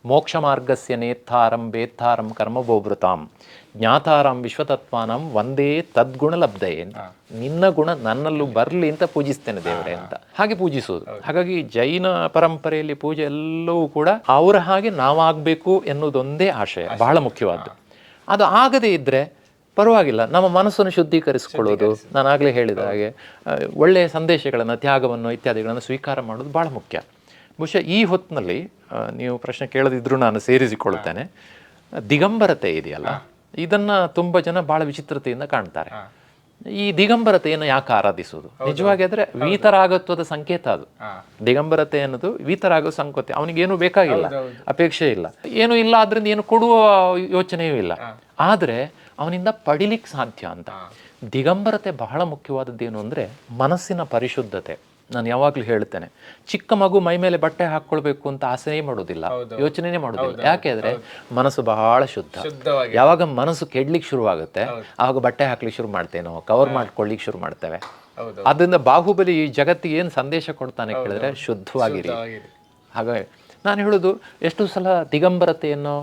ಮೋಕ್ಷ ಮಾರ್ಗಸ್ಯ ನೇತ್ಥಾರಂ ಬೇತ್ಥಾರಂ ಕರ್ಮ ಕರ್ಮಬೋಭೃತಾಂ. ಜ್ಞಾತಾರಂ ವಿಶ್ವತತ್ವಾನಂ ಒಂದೇ ತದ್ಗುಣ ಲಬ್ಧಯೇ ಅಂತ ನಿನ್ನ ಗುಣ ನನ್ನಲ್ಲೂ ಬರಲಿ ಅಂತ ಪೂಜಿಸ್ತೇನೆ ದೇವರೇ ಅಂತ. ಹಾಗೆ ಪೂಜಿಸೋದು ಹಾಗಾಗಿ ಜೈನ ಪರಂಪರೆಯಲ್ಲಿ ಪೂಜೆ ಎಲ್ಲವೂ ಕೂಡ ಅವರ ಹಾಗೆ ನಾವಾಗಬೇಕು ಎನ್ನುವುದೊಂದೇ ಆಶಯ ಬಹಳ ಮುಖ್ಯವಾದ್ದು. ಅದು ಆಗದೇ ಇದ್ದರೆ ಪರವಾಗಿಲ್ಲ ನಮ್ಮ ಮನಸ್ಸನ್ನು ಶುದ್ಧೀಕರಿಸಿಕೊಳ್ಳೋದು. ನಾನು ಆಗಲೇ ಹೇಳಿದ ಹಾಗೆ ಒಳ್ಳೆಯ ಸಂದೇಶಗಳನ್ನು ತ್ಯಾಗವನ್ನು ಇತ್ಯಾದಿಗಳನ್ನು ಸ್ವೀಕಾರ ಮಾಡೋದು ಬಹಳ ಮುಖ್ಯ. ಬಹುಶಃ ಈ ಹೊತ್ತಿನಲ್ಲಿ ನೀವು ಪ್ರಶ್ನೆ ಕೇಳದಿದ್ದರೂ ನಾನು ಸೇರಿಸಿಕೊಳ್ಳುತ್ತೇನೆ. ದಿಗಂಬರತೆ ಇದೆಯಲ್ಲ? ಇದನ್ನ ತುಂಬ ಜನ ಬಹಳ ವಿಚಿತ್ರತೆಯಿಂದ ಕಾಣ್ತಾರೆ. ಈ ದಿಗಂಬರತೆಯನ್ನು ಯಾಕೆ ಆರಾಧಿಸುವುದು? ನಿಜವಾಗಿ ಆದರೆ ವೀತರಾಗತ್ವದ ಸಂಕೇತ ಅದು. ದಿಗಂಬರತೆ ಅನ್ನೋದು ವೀತರಾಗೋ ಸಂಕೇತ. ಅವನಿಗೇನು ಬೇಕಾಗಿಲ್ಲ. ಅಪೇಕ್ಷೆ ಇಲ್ಲ. ಏನು ಇಲ್ಲ ಅದರಿಂದ ಏನು ಕೊಡುವ ಯೋಚನೆಯೂ ಇಲ್ಲ. ಆದರೆ ಅವನಿಂದ ಪಡಿಲಿಕ್ಕೆ ಸಾಧ್ಯ ಅಂತ. ದಿಗಂಬರತೆ ಬಹಳ ಮುಖ್ಯವಾದದ್ದು ಏನು ಅಂದರೆ ಮನಸ್ಸಿನ ಪರಿಶುದ್ಧತೆ. ನಾನು ಯಾವಾಗಲೂ ಹೇಳ್ತೇನೆ ಚಿಕ್ಕ ಮಗು ಮೈ ಮೇಲೆ ಬಟ್ಟೆ ಹಾಕ್ಕೊಳ್ಬೇಕು ಅಂತ ಆಸೆನೇ ಮಾಡೋದಿಲ್ಲ ಯೋಚನೆನೇ ಮಾಡೋದಿಲ್ಲ. ಯಾಕೆ ಅಂದ್ರೆ ಮನಸ್ಸು ಬಹಳ ಶುದ್ಧ. ಯಾವಾಗ ಮನಸ್ಸು ಕೆಡ್ಲಿಕ್ಕೆ ಶುರುವಾಗುತ್ತೆ ಆವಾಗ ಬಟ್ಟೆ ಹಾಕ್ಲಿಕ್ಕೆ ಶುರು ಮಾಡ್ತೇನೋ ಕವರ್ ಮಾಡ್ಕೊಳ್ಳಿಕ್ಕೆ ಶುರು ಮಾಡ್ತೇವೆ. ಅದರಿಂದ ಬಾಹುಬಲಿ ಈ ಜಗತ್ತಿಗೆ ಏನು ಸಂದೇಶ ಕೊಡ್ತಾನೆ ಕೇಳಿದ್ರೆ ಶುದ್ಧವಾಗಿರಿ. ಹಾಗಾಗಿ ನಾನು ಹೇಳೋದು ಎಷ್ಟು ಸಲ ದಿಗಂಬರತೆಯನ್ನು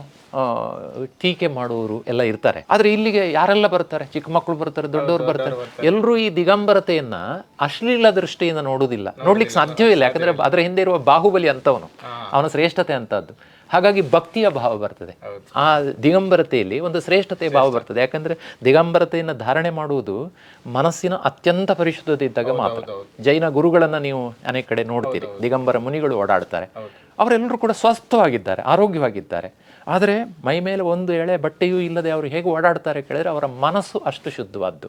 ಟೀಕೆ ಮಾಡುವವರು ಎಲ್ಲ ಇರ್ತಾರೆ. ಆದ್ರೆ ಇಲ್ಲಿಗೆ ಯಾರೆಲ್ಲ ಬರ್ತಾರೆ? ಚಿಕ್ಕ ಮಕ್ಕಳು ಬರ್ತಾರೆ ದೊಡ್ಡವರು ಬರ್ತಾರೆ. ಎಲ್ಲರೂ ಈ ದಿಗಂಬರತೆಯನ್ನ ಅಶ್ಲೀಲ ದೃಷ್ಟಿಯಿಂದ ನೋಡುವುದಿಲ್ಲ. ನೋಡ್ಲಿಕ್ಕೆ ಸಾಧ್ಯವೇ ಇಲ್ಲ. ಯಾಕಂದ್ರೆ ಅದರ ಹಿಂದೆ ಇರುವ ಬಾಹುಬಲಿ ಅಂತವನು. ಅವನ ಶ್ರೇಷ್ಠತೆ ಅಂತದ್ದು. ಹಾಗಾಗಿ ಭಕ್ತಿಯ ಭಾವ ಬರ್ತದೆ. ಆ ದಿಗಂಬರತೆಯಲ್ಲಿ ಒಂದು ಶ್ರೇಷ್ಠತೆಯ ಭಾವ ಬರ್ತದೆ. ಯಾಕಂದ್ರೆ ದಿಗಂಬರತೆಯನ್ನು ಧಾರಣೆ ಮಾಡುವುದು ಮನಸ್ಸಿನ ಅತ್ಯಂತ ಪರಿಶುದ್ಧತೆ ಇದ್ದಾಗ ಮಾತ್ರ. ಜೈನ ಗುರುಗಳನ್ನ ನೀವು ಅನೇಕ ಕಡೆ ನೋಡ್ತೀರಿ. ದಿಗಂಬರ ಮುನಿಗಳು ಓಡಾಡ್ತಾರೆ. ಅವರೆಲ್ಲರೂ ಕೂಡ ಸ್ವಸ್ಥವಾಗಿದ್ದಾರೆ ಆರೋಗ್ಯವಾಗಿದ್ದಾರೆ. ಆದರೆ ಮೈ ಮೇಲೆ ಒಂದು ಎಳೆ ಬಟ್ಟೆಯೂ ಇಲ್ಲದೆ ಅವರು ಹೇಗೆ ಓಡಾಡ್ತಾರೆ ಕೇಳಿದ್ರೆ ಅವರ ಮನಸ್ಸು ಅಷ್ಟು ಶುದ್ಧವಾದ್ದು.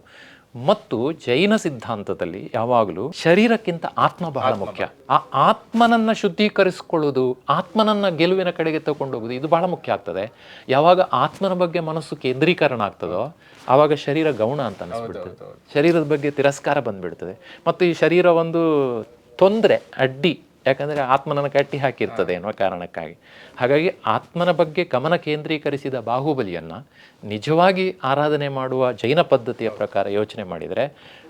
ಮತ್ತು ಜೈನ ಸಿದ್ಧಾಂತದಲ್ಲಿ ಯಾವಾಗಲೂ ಶರೀರಕ್ಕಿಂತ ಆತ್ಮ ಬಹಳ ಮುಖ್ಯ. ಆ ಆತ್ಮನನ್ನ ಶುದ್ಧೀಕರಿಸಿಕೊಳ್ಳುವುದು ಆತ್ಮನನ್ನ ಗೆಲುವಿನ ಕಡೆಗೆ ತಗೊಂಡೋಗುದು ಇದು ಬಹಳ ಮುಖ್ಯ ಆಗ್ತದೆ. ಯಾವಾಗ ಆತ್ಮನ ಬಗ್ಗೆ ಮನಸ್ಸು ಕೇಂದ್ರೀಕರಣ ಆಗ್ತದೋ ಆವಾಗ ಶರೀರ ಗೌಣ ಅಂತ ಅನಿಸ್ಬಿಡ್ತದೆ. ಶರೀರದ ಬಗ್ಗೆ ತಿರಸ್ಕಾರ ಬಂದ್ಬಿಡ್ತದೆ. ಮತ್ತು ಈ ಶರೀರ ಒಂದು ತೊಂದರೆ ಅಡ್ಡಿ ಯಾಕಂದರೆ ಆತ್ಮನನ್ನು ಕಟ್ಟಿ ಹಾಕಿರ್ತದೆ ಎನ್ನುವ ಕಾರಣಕ್ಕಾಗಿ. ಹಾಗಾಗಿ ಆತ್ಮನ ಬಗ್ಗೆ ಗಮನ ಕೇಂದ್ರೀಕರಿಸಿದ ಬಾಹುಬಲಿಯನ್ನು ನಿಜವಾಗಿ ಆರಾಧನೆ ಮಾಡುವ ಜೈನ ಪದ್ಧತಿಯ ಪ್ರಕಾರ ಯೋಚನೆ ಮಾಡಿದರೆ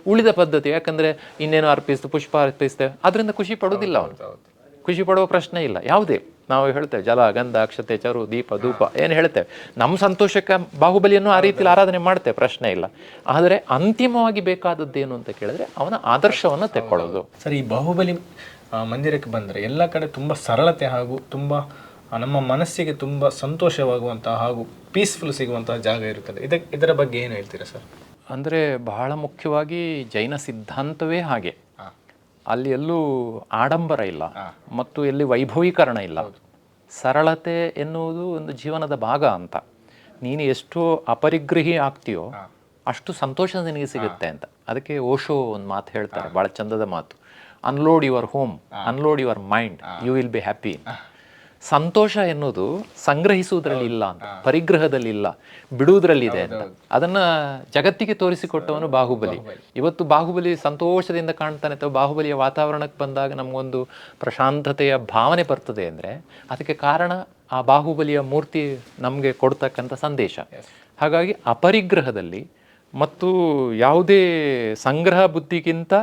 ಉಳಿದ ಪದ್ಧತಿ ಯಾಕಂದರೆ ಇನ್ನೇನು ಅರ್ಪಿಸ್ತು ಪುಷ್ಪ ಅರ್ಪಿಸ್ತೆ ಅದರಿಂದ ಖುಷಿ ಪಡೋದಿಲ್ಲ ಅವನು. ಖುಷಿ ಪಡುವ ಪ್ರಶ್ನೆ ಇಲ್ಲ. ಯಾವುದೇ ನಾವು ಹೇಳ್ತೇವೆ ಜಲ ಗಂಧ ಅಕ್ಷತೆ ಚರು ದೀಪ ಧೂಪ ಏನು ಹೇಳ್ತೇವೆ. ನಮ್ಮ ಸಂತೋಷಕ್ಕೆ ಬಾಹುಬಲಿಯನ್ನು ಆ ರೀತಿಯಲ್ಲಿ ಆರಾಧನೆ ಮಾಡ್ತೇವೆ ಪ್ರಶ್ನೆ ಇಲ್ಲ. ಆದರೆ ಅಂತಿಮವಾಗಿ ಬೇಕಾದದ್ದೇನು ಏನು ಅಂತ ಕೇಳಿದ್ರೆ ಅವನ ಆದರ್ಶವನ್ನು ತೆಕ್ಕೊಳ್ಳೋದು.
ಸರಿ ಈ ಬಾಹುಬಲಿ ಮಂದಿರಕ್ಕೆ ಬಂದರೆ ಎಲ್ಲ ಕಡೆ ತುಂಬ ಸರಳತೆ ಹಾಗೂ ತುಂಬ ನಮ್ಮ ಮನಸ್ಸಿಗೆ ತುಂಬ ಸಂತೋಷವಾಗುವಂತಹ ಹಾಗೂ ಪೀಸ್ಫುಲ್ ಸಿಗುವಂತಹ ಜಾಗ ಇರುತ್ತದೆ. ಇದಕ್ಕೆ ಇದರ ಬಗ್ಗೆ ಏನು ಹೇಳ್ತೀರಾ ಸರ್?
ಅಂದರೆ ಬಹಳ ಮುಖ್ಯವಾಗಿ ಜೈನ ಸಿದ್ಧಾಂತವೇ ಹಾಗೆ. ಅಲ್ಲಿ ಎಲ್ಲೂ ಆಡಂಬರ ಇಲ್ಲ ಮತ್ತು ಎಲ್ಲಿ ವೈಭವೀಕರಣ ಇಲ್ಲ. ಸರಳತೆ ಎನ್ನುವುದು ಒಂದು ಜೀವನದ ಭಾಗ ಅಂತ. ನೀನು ಎಷ್ಟು ಅಪರಿಗ್ರಹಿ ಆಗ್ತೀಯೋ ಅಷ್ಟು ಸಂತೋಷ ನಿನಗೆ ಸಿಗುತ್ತೆ ಅಂತ. ಅದಕ್ಕೆ ಓಶೋ ಒಂದು ಮಾತು ಹೇಳ್ತಾರೆ ಭಾಳ ಚಂದದ ಮಾತು. Unload your home unload your mind you will be happy ಸಂತೋಷ ಎನ್ನುವುದು ಸಂಗ್ರಹಿಸುವುದರಲ್ಲಿ ಇಲ್ಲ ಅಂತ. ಪರಿಗ್ರಹದಲ್ಲಿ ಇಲ್ಲ. ಬಿಡುವುದರಲ್ಲಿ ಇದೆ ಅಂತ. ಅದನ್ನ ಜಗತ್ತಿಗೆ ತೋರಿಸಿಕೊಟ್ಟವನು ಬಾಹುಬಲಿ. ಇವತ್ತು ಬಾಹುಬಲಿ ಸಂತೋಷದಿಂದ ಕಾಣ್ತಾನೆ ಅಥವಾ ಬಾಹುಬಲಿಯ ವಾತಾವರಣಕ್ಕೆ ಬಂದಾಗ ನಮಗೊಂದು ಪ್ರಶಾಂತತೆಯ ಭಾವನೆ ಬರ್ತದೆ ಅಂದರೆ ಅದಕ್ಕೆ ಕಾರಣ ಆ ಬಾಹುಬಲಿಯ ಮೂರ್ತಿ ನಮಗೆ ಕೊಡ್ತಕ್ಕಂಥ ಸಂದೇಶ. ಹಾಗಾಗಿ ಅಪರಿಗ್ರಹದಲ್ಲಿ ಮತ್ತು ಯಾವುದೇ ಸಂಗ್ರಹ ಬುದ್ಧಿಗಿಂತ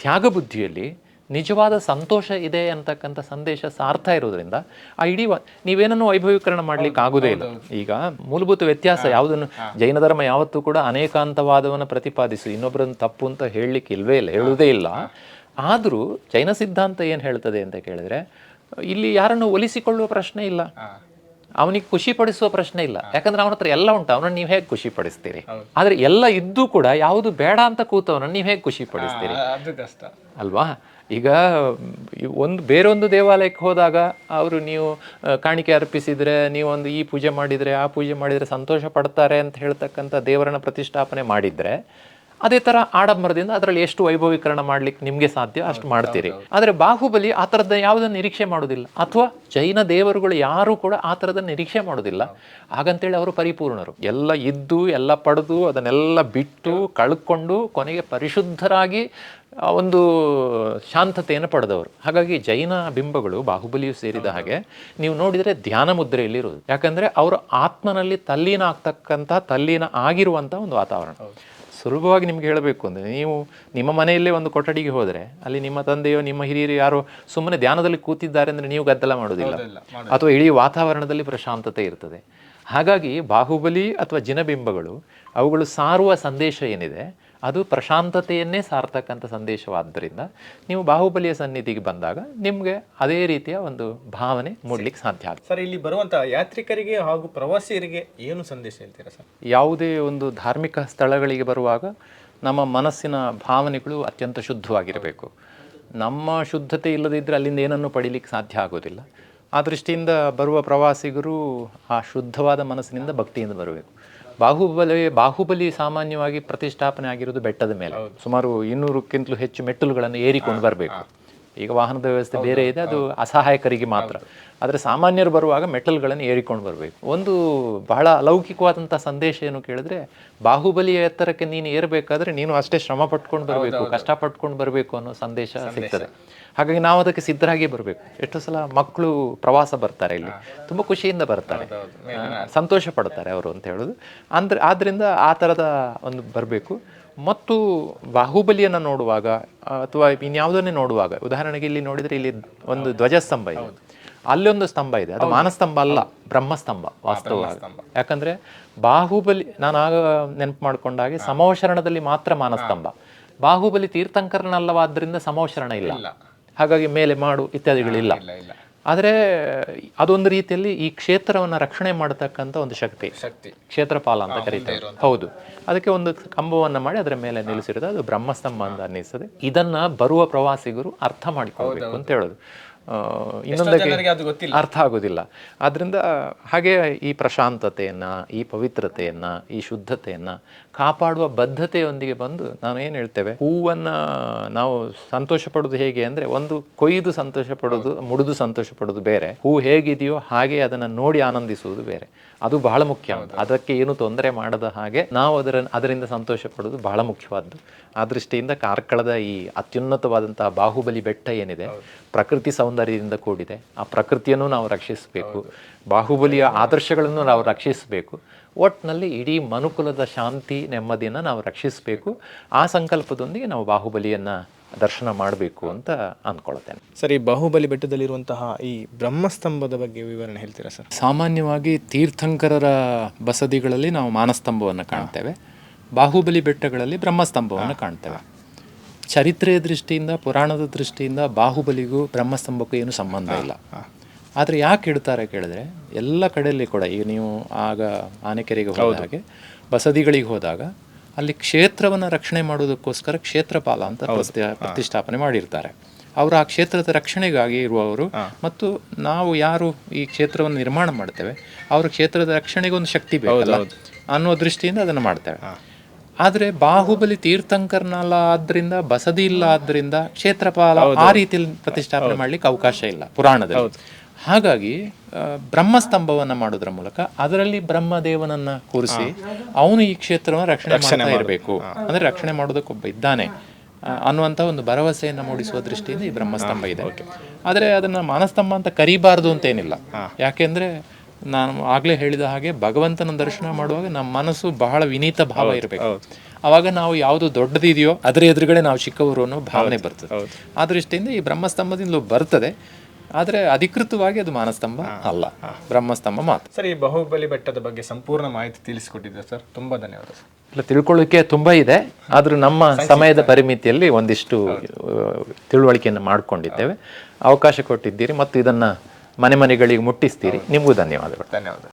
ತ್ಯಾಗ ಬುದ್ಧಿಯಲ್ಲಿ ನಿಜವಾದ ಸಂತೋಷ ಇದೆ ಅಂತಕ್ಕಂಥ ಸಂದೇಶ ಸಾರ್ಥ ಇರೋದ್ರಿಂದ ಆ ಇಡೀ ನೀವೇನನ್ನು ವೈಭವೀಕರಣ ಮಾಡ್ಲಿಕ್ಕೆ ಆಗುದೇ ಇಲ್ಲ. ಈಗ ಮೂಲಭೂತ ವ್ಯತ್ಯಾಸ ಯಾವುದನ್ನು ಜೈನ ಧರ್ಮ ಯಾವತ್ತೂ ಕೂಡ ಅನೇಕಾಂತವಾದವನ್ನು ಪ್ರತಿಪಾದಿಸು ಇನ್ನೊಬ್ಬರನ್ನು ತಪ್ಪು ಅಂತ ಹೇಳಲಿಕ್ಕೆ ಇಲ್ವೇ ಇಲ್ಲ ಹೇಳುವುದೇ ಇಲ್ಲ. ಆದರೂ ಜೈನ ಸಿದ್ಧಾಂತ ಏನು ಹೇಳ್ತದೆ ಅಂತ ಕೇಳಿದ್ರೆ ಇಲ್ಲಿ ಯಾರನ್ನು ಒಲಿಸಿಕೊಳ್ಳುವ ಪ್ರಶ್ನೆ ಇಲ್ಲ. ಅವನಿಗೆ ಖುಷಿ ಪಡಿಸುವ ಪ್ರಶ್ನೆ ಇಲ್ಲ. ಯಾಕಂದ್ರೆ ಅವನ ಹತ್ರ ಎಲ್ಲ ಉಂಟು. ಅವನನ್ನು ನೀವು ಹೇಗೆ ಖುಷಿ ಪಡಿಸ್ತೀರಿ ಆದ್ರೆ ಎಲ್ಲ ಇದ್ದು ಕೂಡ ಯಾವುದು ಬೇಡ ಅಂತ ಕೂತವನನ್ನು ನೀವು ಹೇಗೆ ಖುಷಿ ಪಡಿಸ್ತೀರಿ ಅಲ್ವಾ? ಈಗ ಒಂದು ಬೇರೊಂದು ದೇವಾಲಯಕ್ಕೆ ಹೋದಾಗ ಅವರು ನೀವು ಕಾಣಿಕೆ ಅರ್ಪಿಸಿದ್ರೆ ನೀವೊಂದು ಈ ಪೂಜೆ ಮಾಡಿದರೆ ಆ ಪೂಜೆ ಮಾಡಿದರೆ ಸಂತೋಷ ಪಡ್ತಾರೆ ಅಂತ ಹೇಳ್ತಕ್ಕಂಥ ದೇವರನ್ನ ಪ್ರತಿಷ್ಠಾಪನೆ ಮಾಡಿದ್ರೆ ಅದೇ ಥರ ಆಡಂಬರದಿಂದ ಅದರಲ್ಲಿ ಎಷ್ಟು ವೈಭವೀಕರಣ ಮಾಡ್ಲಿಕ್ಕೆ ನಿಮಗೆ ಸಾಧ್ಯ ಅಷ್ಟು ಮಾಡ್ತೀರಿ. ಆದರೆ ಬಾಹುಬಲಿ ಆ ಥರದ ಯಾವುದನ್ನು ನಿರೀಕ್ಷೆ ಮಾಡೋದಿಲ್ಲ ಅಥವಾ ಜೈನ ದೇವರುಗಳು ಯಾರೂ ಕೂಡ ಆ ಥರದ ನಿರೀಕ್ಷೆ ಮಾಡೋದಿಲ್ಲ ಹಾಗಂತೇಳಿ ಅವರು ಪರಿಪೂರ್ಣರು. ಎಲ್ಲ ಇದ್ದು ಎಲ್ಲ ಪಡೆದು ಅದನ್ನೆಲ್ಲ ಬಿಟ್ಟು ಕಳ್ಕೊಂಡು ಕೊನೆಗೆ ಪರಿಶುದ್ಧರಾಗಿ ಒಂದು ಶಾಂತತೆಯನ್ನು ಪಡೆದವರು. ಹಾಗಾಗಿ ಜೈನ ಬಿಂಬಗಳು ಬಾಹುಬಲಿಯು ಸೇರಿದ ಹಾಗೆ ನೀವು ನೋಡಿದರೆ ಧ್ಯಾನ ಮುದ್ರೆಯಲ್ಲಿರುವುದು ಯಾಕಂದರೆ ಅವರು ಆತ್ಮನಲ್ಲಿ ತಲ್ಲೀನ ಆಗ್ತಕ್ಕಂಥ ತಲ್ಲೀನ ಆಗಿರುವಂಥ ಒಂದು ವಾತಾವರಣ. ಸುಲಭವಾಗಿ ನಿಮ್ಗೆ ಹೇಳಬೇಕು ಅಂದರೆ ನೀವು ನಿಮ್ಮ ಮನೆಯಲ್ಲೇ ಒಂದು ಕೊಠಡಿಗೆ ಹೋದರೆ ಅಲ್ಲಿ ನಿಮ್ಮ ತಂದೆಯೋ ನಿಮ್ಮ ಹಿರಿಯರು ಯಾರೋ ಸುಮ್ಮನೆ ಧ್ಯಾನದಲ್ಲಿ ಕೂತಿದ್ದಾರೆ ಅಂದರೆ ನೀವು ಗದ್ದಲ ಮಾಡೋದಿಲ್ಲ. ಅಥವಾ ಇಡೀ ವಾತಾವರಣದಲ್ಲಿ ಪ್ರಶಾಂತತೆ ಇರ್ತದೆ. ಹಾಗಾಗಿ ಬಾಹುಬಲಿ ಅಥವಾ ಜಿನಬಿಂಬಗಳು ಅವುಗಳು ಸಾರುವ ಸಂದೇಶ ಏನಿದೆ ಅದು ಪ್ರಶಾಂತತೆಯನ್ನೇ ಸಾರ್ತಕ್ಕಂಥ ಸಂದೇಶವಾದ್ದರಿಂದ ನೀವು ಬಾಹುಬಲಿಯ ಸನ್ನಿಧಿಗೆ ಬಂದಾಗ ನಿಮಗೆ ಅದೇ ರೀತಿಯ ಒಂದು ಭಾವನೆ ಮೂಡ್ಲಿಕ್ಕೆ ಸಾಧ್ಯ ಆಗುತ್ತೆ.
ಸರ್ ಇಲ್ಲಿ ಬರುವಂಥ ಯಾತ್ರಿಕರಿಗೆ ಹಾಗೂ ಪ್ರವಾಸಿಗರಿಗೆ ಏನು ಸಂದೇಶ ಹೇಳ್ತೀರಾ ಸರ್?
ಯಾವುದೇ ಒಂದು ಧಾರ್ಮಿಕ ಸ್ಥಳಗಳಿಗೆ ಬರುವಾಗ ನಮ್ಮ ಮನಸ್ಸಿನ ಭಾವನೆಗಳು ಅತ್ಯಂತ ಶುದ್ಧವಾಗಿರಬೇಕು. ನಮ್ಮ ಶುದ್ಧತೆ ಇಲ್ಲದಿದ್ದರೆ ಅಲ್ಲಿಂದ ಏನನ್ನು ಪಡೀಲಿಕ್ಕೆ ಸಾಧ್ಯ ಆಗೋದಿಲ್ಲ. ಆ ದೃಷ್ಟಿಯಿಂದ ಬರುವ ಪ್ರವಾಸಿಗರು ಆ ಶುದ್ಧವಾದ ಮನಸ್ಸಿನಿಂದ ಭಕ್ತಿಯಿಂದ ಬರಬೇಕು. ಬಾಹುಬಲಿ ಬಾಹುಬಲಿ ಸಾಮಾನ್ಯವಾಗಿ ಪ್ರತಿಷ್ಠಾಪನೆ ಆಗಿರೋದು ಬೆಟ್ಟದ ಮೇಲೆ. ಸುಮಾರು ಇನ್ನೂರಕ್ಕಿಂತಲೂ ಹೆಚ್ಚು ಮೆಟ್ಟಲುಗಳನ್ನು ಏರಿಕೊಂಡು ಬರಬೇಕು. ಈಗ ವಾಹನದ ವ್ಯವಸ್ಥೆ ಬೇರೆ ಇದೆ ಅದು ಅಸಹಾಯಕರಿಗೆ ಮಾತ್ರ. ಆದರೆ ಸಾಮಾನ್ಯರು ಬರುವಾಗ ಮೆಟ್ಟಲುಗಳನ್ನು ಏರಿಕೊಂಡು ಬರಬೇಕು. ಒಂದು ಬಹಳ ಅಲೌಕಿಕವಾದಂಥ ಸಂದೇಶ ಏನು ಕೇಳಿದ್ರೆ ಬಾಹುಬಲಿಯ ಎತ್ತರಕ್ಕೆ ನೀನು ಏರಬೇಕಾದ್ರೆ ನೀನು ಅಷ್ಟೇ ಶ್ರಮ ಪಟ್ಕೊಂಡು ಬರಬೇಕು ಕಷ್ಟ ಪಟ್ಕೊಂಡು ಬರಬೇಕು ಅನ್ನೋ ಸಂದೇಶ. ಸಿಗ್ತದೆ. ಹಾಗಾಗಿ ನಾವು ಅದಕ್ಕೆ ಸಿದ್ಧರಾಗಿ ಬರಬೇಕು. ಎಷ್ಟೋ ಸಲ ಮಕ್ಕಳು ಪ್ರವಾಸ ಬರ್ತಾರೆ ಇಲ್ಲಿ. ತುಂಬ ಖುಷಿಯಿಂದ ಬರ್ತಾರೆ. ಸಂತೋಷ ಪಡ್ತಾರೆ ಅವರು ಅಂತ ಹೇಳೋದು. ಅಂದ್ರೆ ಆದ್ದರಿಂದ ಆ ಥರದ ಒಂದು ಬರಬೇಕು. ಮತ್ತು ಬಾಹುಬಲಿಯನ್ನು ನೋಡುವಾಗ ಅಥವಾ ಇನ್ಯಾವುದನ್ನೇ ನೋಡುವಾಗ ಉದಾಹರಣೆಗೆ ಇಲ್ಲಿ ನೋಡಿದರೆ ಇಲ್ಲಿ ಒಂದು ಧ್ವಜಸ್ತಂಭ ಇದೆ. ಅಲ್ಲೊಂದು ಸ್ತಂಭ ಇದೆ. ಅದು ಮಾನಸ್ತಂಭ ಅಲ್ಲ ಬ್ರಹ್ಮಸ್ತಂಭ ವಾಸ್ತವವಾಗಿ. ಯಾಕಂದ್ರೆ ಬಾಹುಬಲಿ ನಾನು ಆಗ ನೆನಪು ಮಾಡಿಕೊಂಡಾಗೆ ಸಮವಶರಣದಲ್ಲಿ ಮಾತ್ರ ಮಾನಸ್ತಂಭ. ಬಾಹುಬಲಿ ತೀರ್ಥಂಕರನಲ್ಲವಾದ್ರಿಂದ ಸಮವಶರಣ ಇಲ್ಲ. ಹಾಗಾಗಿ ಮೇಲೆ ಮಾಡು ಇತ್ಯಾದಿಗಳಿಲ್ಲ. ಆದರೆ ಅದೊಂದು ರೀತಿಯಲ್ಲಿ ಈ ಕ್ಷೇತ್ರವನ್ನು ರಕ್ಷಣೆ ಮಾಡತಕ್ಕಂಥ ಒಂದು ಶಕ್ತಿ.
ಶಕ್ತಿ.
ಕ್ಷೇತ್ರಪಾಲ ಅಂತ ಕರೀತಾರೆ. ಹೌದು. ಅದಕ್ಕೆ ಒಂದು ಕಂಬವನ್ನು ಮಾಡಿ ಅದರ ಮೇಲೆ ನಿಲ್ಲಿಸಿರೋದು ಅದು ಬ್ರಹ್ಮಸ್ತಂಭ ಅಂತ ಅನ್ನಿಸ್ತದೆ. ಇದನ್ನ ಬರುವ ಪ್ರವಾಸಿಗರು ಅರ್ಥ ಮಾಡಿಕೊಳ್ಬೇಕು ಅಂತ ಹೇಳೋದು. ಇನ್ನೊಂದಕ್ಕೆ ಅರ್ಥ ಆಗೋದಿಲ್ಲ. ಆದ್ರಿಂದ ಹಾಗೆ ಈ ಪ್ರಶಾಂತತೆಯನ್ನ ಈ ಪವಿತ್ರತೆಯನ್ನ ಈ ಶುದ್ಧತೆಯನ್ನ ಕಾಪಾಡುವ ಬದ್ಧತೆಯೊಂದಿಗೆ ಬಂದು ನಾನು ಏನು ಹೇಳ್ತೇವೆ? ಹೂವನ್ನ ನಾವು ಸಂತೋಷ ಪಡೋದು ಹೇಗೆ ಅಂದ್ರೆ ಒಂದು ಕೊಯ್ದು ಸಂತೋಷ ಪಡೋದು ಮುಡಿದು ಸಂತೋಷ ಪಡೋದು ಬೇರೆ. ಹೂ ಹೇಗಿದೆಯೋ ಹಾಗೆ ಅದನ್ನ ನೋಡಿ ಆನಂದಿಸುವುದು ಬೇರೆ. ಅದು ಬಹಳ ಮುಖ್ಯ ಅದಕ್ಕೆ ಏನು ತೊಂದರೆ ಮಾಡದ ಹಾಗೆ ನಾವು ಅದರ ಅದರಿಂದ ಸಂತೋಷ ಪಡೋದು ಬಹಳ ಮುಖ್ಯವಾದ್ದು. ಆ ದೃಷ್ಟಿಯಿಂದ ಕಾರ್ಕಳದ ಈ ಅತ್ಯುನ್ನತವಾದಂತಹ ಬಾಹುಬಲಿ ಬೆಟ್ಟ ಏನಿದೆ ಪ್ರಕೃತಿ ಸೌಂದರ್ಯದಿಂದ ಕೂಡಿದೆ. ಆ ಪ್ರಕೃತಿಯನ್ನು ನಾವು ರಕ್ಷಿಸಬೇಕು. ಬಾಹುಬಲಿಯ ಆದರ್ಶಗಳನ್ನು ನಾವು ರಕ್ಷಿಸಬೇಕು. ಒಟ್ಟಿನಲ್ಲಿ ಇಡೀ ಮನುಕುಲದ ಶಾಂತಿ ನೆಮ್ಮದಿಯನ್ನು ನಾವು ರಕ್ಷಿಸಬೇಕು. ಆ ಸಂಕಲ್ಪದೊಂದಿಗೆ ನಾವು ಬಾಹುಬಲಿಯನ್ನು ದರ್ಶನ ಮಾಡಬೇಕು ಅಂತ ಅಂದ್ಕೊಳ್ತೇನೆ
ಸರಿ ಈ ಬಾಹುಬಲಿ ಬೆಟ್ಟದಲ್ಲಿರುವಂತಹ ಈ ಬ್ರಹ್ಮಸ್ತಂಭದ ಬಗ್ಗೆ ವಿವರಣೆ ಹೇಳ್ತೀರಾ ಸರ್?
ಸಾಮಾನ್ಯವಾಗಿ ತೀರ್ಥಂಕರರ ಬಸದಿಗಳಲ್ಲಿ ನಾವು ಮಾನಸ್ತಂಭವನ್ನು ಕಾಣ್ತೇವೆ. ಬಾಹುಬಲಿ ಬೆಟ್ಟಗಳಲ್ಲಿ ಬ್ರಹ್ಮಸ್ತಂಭವನ್ನು ಕಾಣ್ತೇವೆ. ಚರಿತ್ರೆಯ ದೃಷ್ಟಿಯಿಂದ ಪುರಾಣದ ದೃಷ್ಟಿಯಿಂದ ಬಾಹುಬಲಿಗೂ ಬ್ರಹ್ಮಸ್ತಂಭಕ್ಕೂ ಏನು ಸಂಬಂಧ ಇಲ್ಲ. ಆದರೆ ಯಾಕೆ ಇಡ್ತಾರೆ ಕೇಳಿದ್ರೆ ಎಲ್ಲ ಕಡೆಯಲ್ಲಿ ಕೂಡ ಈಗ ನೀವು ಆಗ ಆನೆಕೆರೆಗೆ ಹೋದಾಗೆ ಬಸದಿಗಳಿಗೆ ಹೋದಾಗ ಅಲ್ಲಿ ಕ್ಷೇತ್ರವನ್ನು ರಕ್ಷಣೆ ಮಾಡೋದಕ್ಕೋಸ್ಕರ ಕ್ಷೇತ್ರಪಾಲ ಅಂತ ಪ್ರತಿಷ್ಠಾಪನೆ ಮಾಡಿರ್ತಾರೆ. ಅವರು ಆ ಕ್ಷೇತ್ರದ ರಕ್ಷಣೆಗಾಗಿ ಇರುವವರು ಮತ್ತು ನಾವು ಯಾರು ಈ ಕ್ಷೇತ್ರವನ್ನು ನಿರ್ಮಾಣ ಮಾಡ್ತೇವೆ ಅವರು ಕ್ಷೇತ್ರದ ರಕ್ಷಣೆಗೆ ಒಂದು ಶಕ್ತಿ ಬೇಕಲ್ಲ ಅನ್ನೋ ದೃಷ್ಟಿಯಿಂದ ಅದನ್ನು ಮಾಡ್ತೇವೆ. ಆದರೆ ಬಾಹುಬಲಿ ತೀರ್ಥಂಕರ್ನಲ್ಲ ಆದ್ರಿಂದ ಬಸದಿ ಇಲ್ಲ ಆದ್ರಿಂದ ಕ್ಷೇತ್ರಪಾಲ ಆ ರೀತಿಯಲ್ಲಿ ಪ್ರತಿಷ್ಠಾಪನೆ ಮಾಡ್ಲಿಕ್ಕೆ ಅವಕಾಶ ಇಲ್ಲ ಪುರಾಣದಲ್ಲಿ. ಹಾಗಾಗಿ ಬ್ರಹ್ಮಸ್ತಂಭವನ್ನ ಮಾಡೋದ್ರ ಮೂಲಕ ಅದರಲ್ಲಿ ಬ್ರಹ್ಮದೇವನನ್ನ ಕೂರಿಸಿ ಅವನು ಈ ಕ್ಷೇತ್ರವನ್ನು ರಕ್ಷಣೆ ಮಾಡ್ತಾ ಇರಬೇಕು. ಅಂದ್ರೆ ರಕ್ಷಣೆ ಮಾಡೋದಕ್ಕೊಬ್ಬ ಇದ್ದಾನೆ. ಅನ್ನುವಂತ ಅನ್ನುವಂಥ ಒಂದು ಭರವಸೆಯನ್ನು ಮೂಡಿಸುವ ದೃಷ್ಟಿಯಿಂದ ಈ ಬ್ರಹ್ಮಸ್ತಂಭ ಇದೆ. ಆದರೆ ಅದನ್ನ ಮಾನಸ್ತಂಭ ಅಂತ ಕರೀಬಾರದು ಅಂತ ಏನಿಲ್ಲ. ಯಾಕೆಂದ್ರೆ ನಾನು ಆಗ್ಲೇ ಹೇಳಿದ ಹಾಗೆ ಭಗವಂತನ ದರ್ಶನ ಮಾಡುವಾಗ ನಮ್ಮ ಮನಸ್ಸು ಬಹಳ ವಿನೀತ ಭಾವ ಇರಬೇಕು. ಅವಾಗ ನಾವು ಯಾವುದು ದೊಡ್ಡದಿದೆಯೋ ಅದರ ಎದುರುಗಡೆ ನಾವು ಚಿಕ್ಕವರು ಅನ್ನೋ ಭಾವನೆ ಬರ್ತದೆ. ಆ ದೃಷ್ಟಿಯಿಂದ ಈ ಬ್ರಹ್ಮಸ್ತಂಭದಿಂದಲೂ ಬರ್ತದೆ. ಆದರೆ ಅಧಿಕೃತವಾಗಿ ಅದು ಮಾನಸ್ತಂಭ ಅಲ್ಲ. ಬ್ರಹ್ಮಸ್ತಂಭ ಮಾತ್ರ.
ಸರ್ ಈ ಬಾಹುಬಲಿ ಬೆಟ್ಟದ ಬಗ್ಗೆ ಸಂಪೂರ್ಣ ಮಾಹಿತಿ ತಿಳಿಸಿಕೊಟ್ಟಿದ್ದೆ ಸರ್? ತುಂಬ ಧನ್ಯವಾದ ಸರ್.
ಇಲ್ಲ ತಿಳ್ಕೊಳ್ಳೋಕೆ ತುಂಬ ಇದೆ. ಆದರೂ ನಮ್ಮ ಸಮಯದ ಪರಿಮಿತಿಯಲ್ಲಿ ಒಂದಿಷ್ಟು ತಿಳುವಳಿಕೆಯನ್ನು ಮಾಡಿಕೊಂಡಿದ್ದೇವೆ. ಅವಕಾಶ ಕೊಟ್ಟಿದ್ದೀರಿ ಮತ್ತು ಇದನ್ನ ಮನೆ ಮನೆಗಳಿಗೆ ಮುಟ್ಟಿಸ್ತೀರಿ. ನಿಮಗೂ ಧನ್ಯವಾದಗಳು.
ಧನ್ಯವಾದ